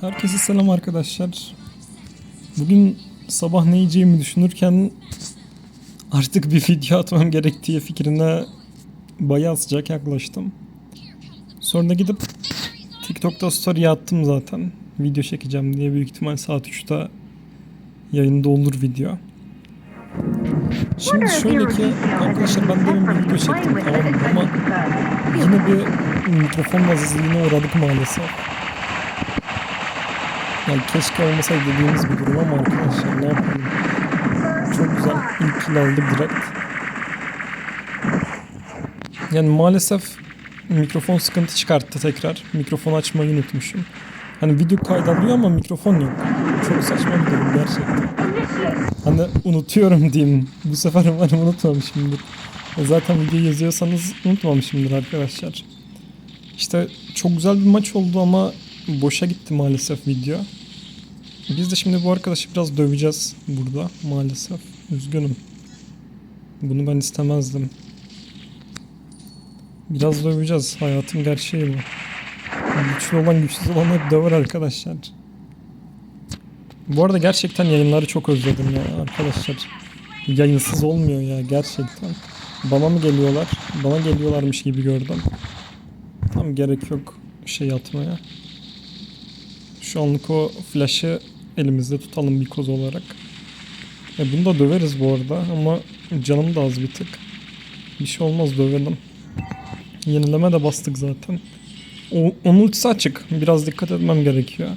Herkese selam arkadaşlar. Bugün sabah ne yiyeceğimi düşünürken artık bir video atmam gerektiği fikrine bayağı sıcak yaklaştım. Sonra gidip TikTok'ta story attım zaten. Video çekeceğim diye büyük ihtimal saat 3'te yayında olur video. Şimdi şöyle ki arkadaşlar ben demin bir video çektim tamam ama yine bir mikrofon azizliğine uğradık maalesef. Yani keşke olmasaydı dediğimiz bir durum ama arkadaşlar ne yapalım. Çok güzel ilk kill aldık direkt. Yani maalesef mikrofon sıkıntı çıkarttı tekrar. Mikrofon açmayı unutmuşum. Hani video kaydalıyor ama mikrofon yok. Çok saçma bir durum gerçekten. Hani unutuyorum diyeyim. Bu sefer umarım unutmamışımdır. E Zaten videoyu yazıyorsanız unutmamışımdır arkadaşlar. İşte çok güzel bir maç oldu ama boşa gitti maalesef video. Biz de şimdi bu arkadaşı biraz döveceğiz burada maalesef. Üzgünüm. Bunu ben istemezdim. Biraz döveceğiz. Hayatın gerçeği bu. Güçlü olan güçsüz olan hep döver arkadaşlar. Bu arada gerçekten yayınları çok özledim ya arkadaşlar. Yayınsız olmuyor ya gerçekten. Bana mı geliyorlar? Bana geliyorlarmış gibi gördüm. Tam gerek yok şey atmaya. Şu anlık o flash'ı elimizde tutalım bir koz olarak. E bunu da döveriz bu arada ama canım da az bir tık. Bir şey olmaz dövelim. Yenileme de bastık zaten. O, onun ultisi açık. Biraz dikkat etmem gerekiyor.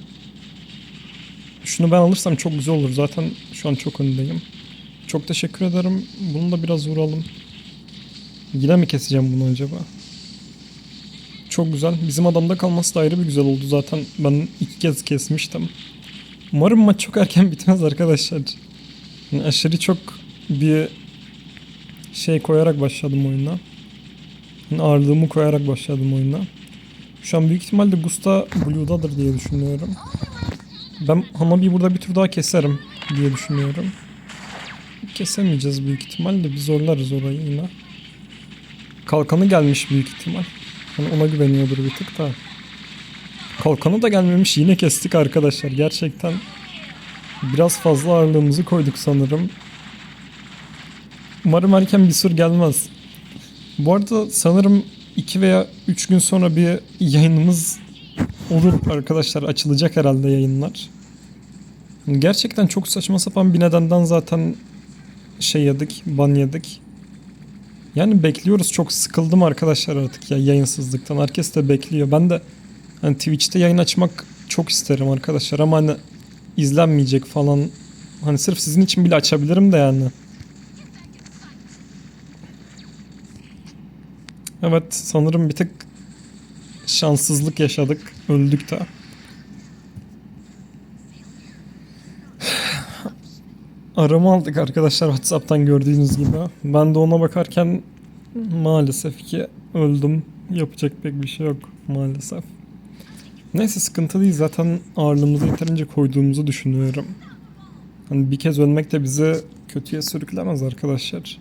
Şunu ben alırsam çok güzel olur. Zaten şu an çok öndeyim. Çok teşekkür ederim. Bunu da biraz vuralım. Yine mi keseceğim bunu acaba? Çok güzel. Bizim adamda kalması da ayrı bir güzel oldu. Zaten ben iki kez kesmiştim. Umarım maç çok erken bitmez arkadaşlar. Yani aşırı çok bir şey koyarak başladım oyuna. Yani ağırlığımı koyarak başladım oyuna. Şu an büyük ihtimalle Gusta Blue'dadır diye düşünüyorum. Ben Hanabi'yi burada bir tur daha keserim diye düşünüyorum. Kesemeyeceğiz büyük ihtimalle. Bir zorlarız orayı yine. Kalkanı gelmiş büyük ihtimal. Hani ona güveniyordur bir tık da. Kalkanı da gelmemiş yine kestik arkadaşlar. Gerçekten biraz fazla ağırlığımızı koyduk sanırım. Umarım erken bir sur gelmez. Bu arada sanırım 2 veya 3 gün sonra bir yayınımız olur arkadaşlar. Açılacak herhalde yayınlar. Gerçekten çok saçma sapan bir nedenden zaten şey yedik, ban yedik. Yani bekliyoruz. Çok sıkıldım arkadaşlar artık ya yayınsızlıktan. Herkes de bekliyor. Ben de hani Twitch'te yayın açmak çok isterim arkadaşlar ama hani izlenmeyecek falan. Hani sırf sizin için bile açabilirim de yani. Evet sanırım bir tık şanssızlık yaşadık. Öldük de. Arama aldık arkadaşlar Whatsapp'tan gördüğünüz gibi. Ben de ona bakarken maalesef ki öldüm. Yapacak pek bir şey yok maalesef. Neyse sıkıntı değil zaten ağırlığımızı yeterince koyduğumuzu düşünüyorum. Hani bir kez ölmek de bizi kötüye sürüklemez arkadaşlar.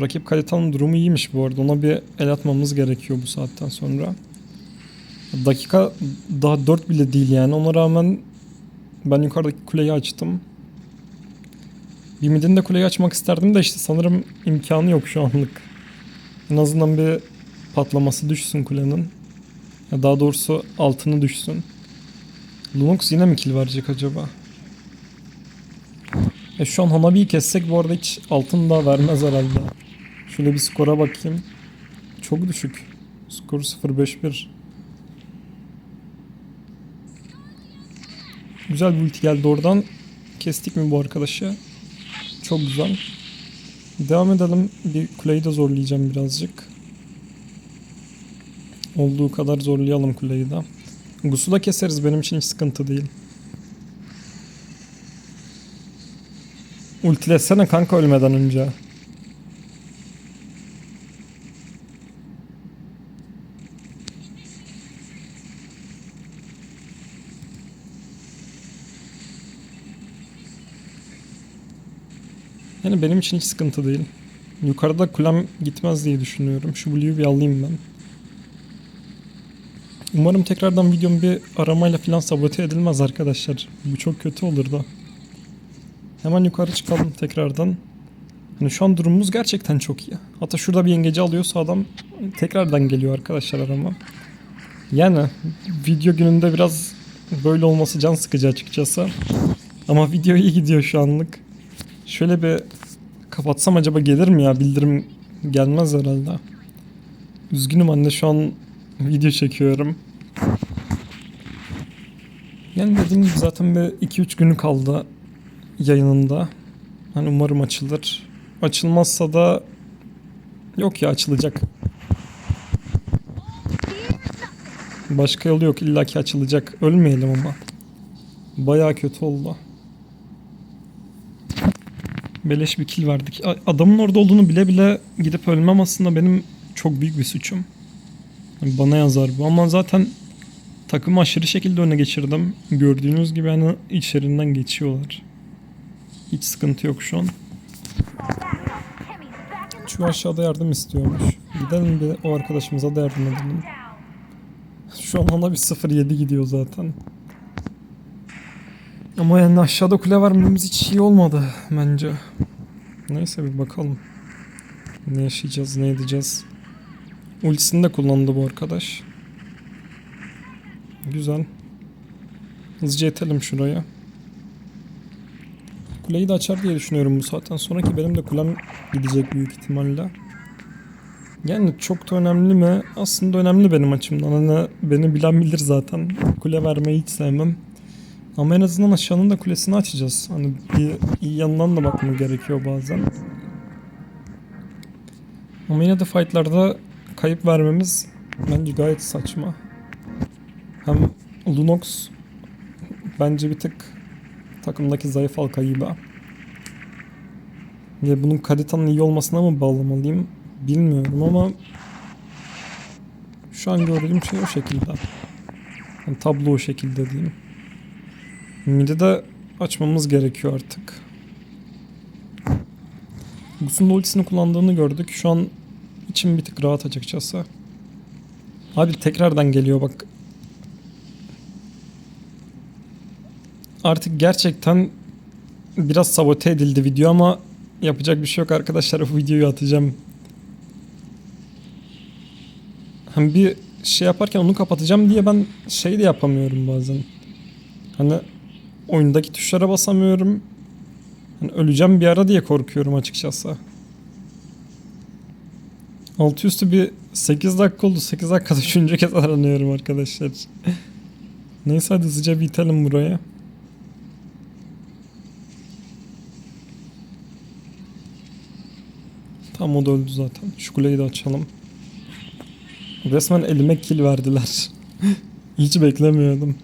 Rakip Kalitan'ın durumu iyiymiş bu arada. Ona bir el atmamız gerekiyor bu saatten sonra. Dakika daha 4 bile değil yani. Ona rağmen ben yukarıdaki kuleyi açtım. Bir midin de kuleyi açmak isterdim de işte sanırım imkanı yok şu anlık. En azından bir patlaması düşsün kulenin. Ya daha doğrusu altını düşsün. Lunox yine mi kill verecek acaba? E şu an Hanabi'yi kessek bu arada hiç altın daha vermez herhalde. Şöyle bir skora bakayım. Çok düşük. Skor 0.51. Güzel bir ulti geldi oradan. Kestik mi bu arkadaşı? Çok güzel. Devam edelim. Bir kuleyi de zorlayacağım birazcık. Olduğu kadar zorlayalım kuleyi de. Gus'u da keseriz benim için hiç sıkıntı değil. Ultilesene kanka ölmeden önce. Yani benim için hiç sıkıntı değil. Yukarıda kulem gitmez diye düşünüyorum. Şu Blue'yu bir alayım ben. Umarım tekrardan videom bir aramayla falan sabote edilmez arkadaşlar. Bu çok kötü olurdu. Hemen yukarı çıkalım tekrardan. Hani şu an durumumuz gerçekten çok iyi. Hatta şurada bir yengeci alıyorsa adam tekrardan geliyor arkadaşlar arama. Yani video gününde biraz böyle olması can sıkıcı açıkçası. Ama video iyi gidiyor şu anlık. Şöyle bir kapatsam acaba gelir mi ya? Bildirim gelmez herhalde. Üzgünüm anne şu an video çekiyorum. Yani dediğim gibi zaten bir 2-3 günü kaldı yayınında. Hani umarım açılır. Açılmazsa da yok ya açılacak. Başka yolu yok illaki açılacak. Ölmeyelim ama. Bayağı kötü oldu. Beleş bir kill verdik. Adamın orada olduğunu bile bile gidip ölmem aslında benim çok büyük bir suçum. Yani Bana yazar bu ama zaten takımı aşırı şekilde öne geçirdim. Gördüğünüz gibi hani içlerinden geçiyorlar. Hiç sıkıntı yok şu an. Şu aşağıda yardım istiyormuş. Gidelim bir o arkadaşımıza da yardım edelim. Şu an ona bir 0-7 gidiyor zaten. Ama yani aşağıda kule vermemiz hiç iyi olmadı bence. Neyse bir bakalım. Ne yaşayacağız, ne edeceğiz. Ultisini de kullandı bu arkadaş. Güzel. Hızlıca yetelim şuraya. Kuleyi de açar diye düşünüyorum bu saatten sonraki benim de kulem gidecek büyük ihtimalle. Yani çok da önemli mi? Aslında önemli benim açımdan. Hani beni bilen bilir zaten. Kule vermeyi hiç sevmem. Ama en azından aşağının da kulesini açacağız. Hani bir iyi yanından da bakmak gerekiyor bazen. Ama yine de fightlarda kayıp vermemiz bence gayet saçma. Hem Lunox bence bir tık takımdaki zayıf halka gibi. Ve bunun Kadita'nın iyi olmasına mı bağlamalıyım bilmiyorum ama şu an gördüğüm şey o şekilde. Yani tablo o şekilde diyeyim. Midi de açmamız gerekiyor artık. Gus'un ultisini kullandığını gördük. Şu an içim bir tık rahat açıkçası. Abi tekrardan geliyor bak. Artık gerçekten biraz sabote edildi video ama yapacak bir şey yok arkadaşlar. Bu videoyu atacağım. Hem bir şey yaparken onu kapatacağım diye ben şey de yapamıyorum bazen. Hani oyundaki tuşlara basamıyorum. Hani öleceğim bir ara diye korkuyorum açıkçası. Altı üstü bir 8 dakika oldu. 8 dakikada üçüncü kez aranıyorum arkadaşlar. Neyse hadi hızlıca bir itelim buraya. Tam o da öldü zaten. Şu kuleyi de açalım. Resmen elime kill verdiler. Hiç beklemiyordum.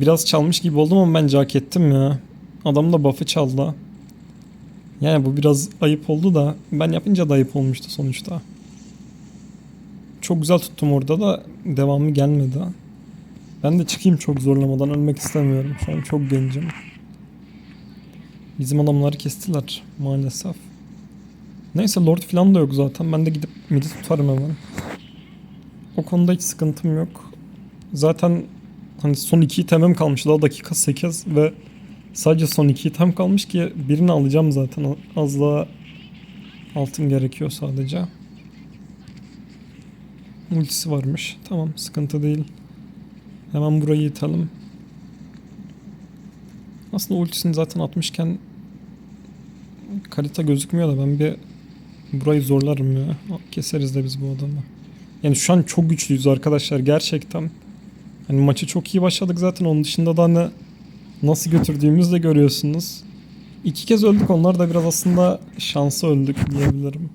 Biraz çalmış gibi oldum ama bence hak ettim ya. Adam da buff'ı çaldı. Yani bu biraz ayıp oldu da ben yapınca da ayıp olmuştu sonuçta. Çok güzel tuttum orada da devamı gelmedi. Ben de çıkayım çok zorlamadan ölmek istemiyorum. Şu an çok gencim. Bizim adamları kestiler maalesef. Neyse Lord falan da yok zaten. Ben de gidip midi tutarım hemen. O konuda hiç sıkıntım yok. Zaten hani son iki itemim kalmış. Daha dakika 8 ve sadece son iki item kalmış ki birini alacağım zaten. Az daha altın gerekiyor sadece. Ultisi varmış. Tamam sıkıntı değil. Hemen burayı itelim. Aslında ultisini zaten atmışken kalite gözükmüyor da ben bir burayı zorlarım ya. Keseriz de biz bu adamı. Yani şu an çok güçlüyüz arkadaşlar gerçekten. Hani maçı çok iyi başladık zaten onun dışında da hani nasıl götürdüğümüzü de görüyorsunuz. İki kez öldük onlar da biraz aslında şansı öldük diyebilirim.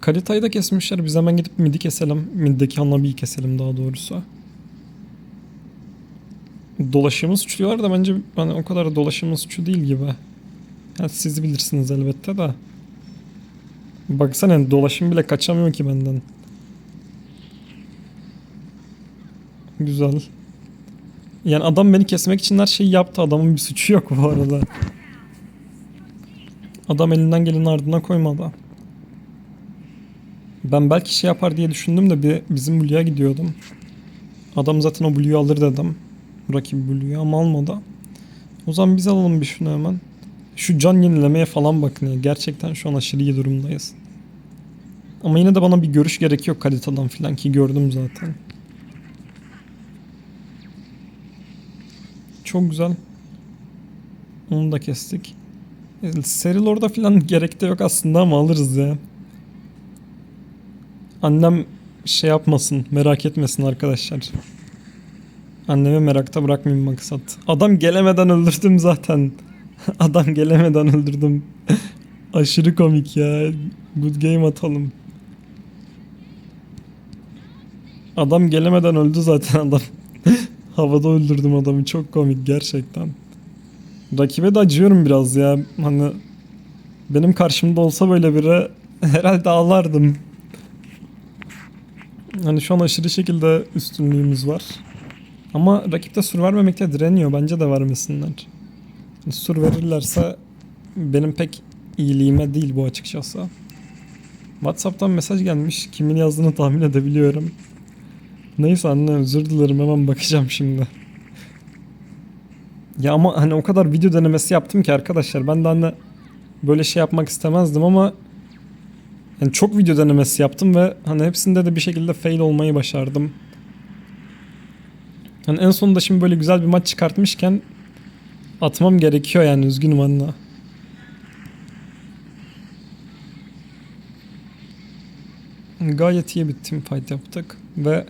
Kalitayı da kesmişler. Biz hemen gidip midi keselim. Middeki Hanabi'yi keselim daha doğrusu. Dolaşımı suçluyorlar da bence hani o kadar dolaşımı suçu değil gibi. Yani siz bilirsiniz elbette de. Baksana dolaşım bile kaçamıyor ki benden. Güzel. Yani adam beni kesmek için her şeyi yaptı. Adamın bir suçu yok bu arada. Adam elinden geleni ardına koymadı. Ben belki şey yapar diye düşündüm de bir bizim Blue'ya gidiyordum. Adam zaten o Blue'yu alır dedim. Rakibi Blue'yu ama almadı. O zaman biz alalım bir şunu hemen. Şu can yenilemeye falan bakın ya. Gerçekten şu an aşırı iyi durumdayız. Ama yine de bana bir görüş gerekiyor kalitadan filan ki gördüm zaten. Çok güzel. Onu da kestik. E, Seril orada filan gerek de yok aslında ama alırız ya. Annem şey yapmasın, merak etmesin arkadaşlar. Annemi merakta bırakmayayım maksat. Adam gelemeden öldürdüm zaten. Adam gelemeden öldürdüm. Aşırı komik ya. Good game atalım. Adam gelemeden öldü zaten adam. Havada öldürdüm adamı. Çok komik gerçekten. Rakibe de acıyorum biraz ya. Hani benim karşımda olsa böyle biri herhalde ağlardım. Hani şu an aşırı şekilde üstünlüğümüz var. Ama rakip de sur vermemekte direniyor. Bence de vermesinler. Hani sur verirlerse benim pek iyiliğime değil bu açıkçası. Whatsapp'tan mesaj gelmiş. Kimin yazdığını tahmin edebiliyorum. Neyse anne özür dilerim hemen bakacağım şimdi. Ya ama hani o kadar video denemesi yaptım ki arkadaşlar. Ben de hani böyle şey yapmak istemezdim ama yani çok video denemesi yaptım ve hani hepsinde de bir şekilde fail olmayı başardım. Hani en sonunda şimdi böyle güzel bir maç çıkartmışken atmam gerekiyor yani üzgünüm anne. Gayet iyi bir team fight yaptık ve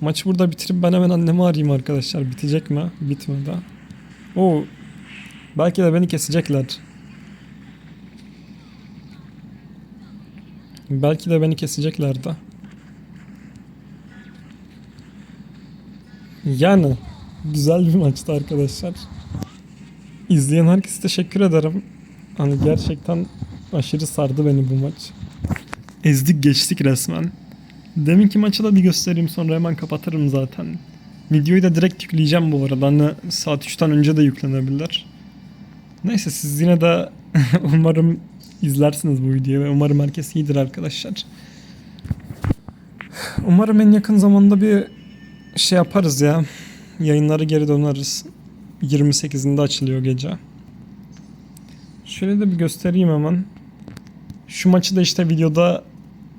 maçı burada bitirip ben hemen annemi arayayım arkadaşlar. Bitecek mi? Bitmedi. Oo. Belki de beni kesecekler. Belki de beni kesecekler de. Yani güzel bir maçtı arkadaşlar. İzleyen herkese teşekkür ederim. Hani gerçekten aşırı sardı beni bu maç. Ezdik geçtik resmen. Deminki maçı da bir göstereyim sonra hemen kapatırım zaten. Videoyu da direkt yükleyeceğim bu arada. Hani saat 3'ten önce de yüklenebilir. Neyse siz yine de umarım izlersiniz bu videoyu ve umarım herkes iyidir arkadaşlar. Umarım en yakın zamanda bir şey yaparız ya. Yayınlara geri döneriz. 28'inde açılıyor gece. Şöyle de bir göstereyim hemen. Şu maçı da işte videoda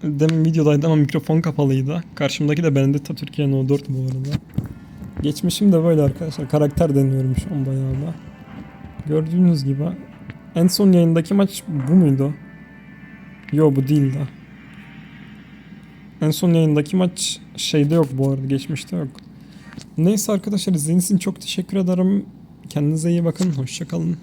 demin videodaydı ama mikrofon kapalıydı. Karşımdaki de Benedetta Türkiye No 4 bu arada. Geçmişim de böyle arkadaşlar. Karakter deniyorum şu an bayağı da. Gördüğünüz gibi. En son yayındaki maç bu muydu? Yo bu değildi. En son yayındaki maç şeyde yok bu arada. Geçmişte yok. Neyse arkadaşlar izlediğiniz için çok teşekkür ederim. Kendinize iyi bakın. Hoşçakalın.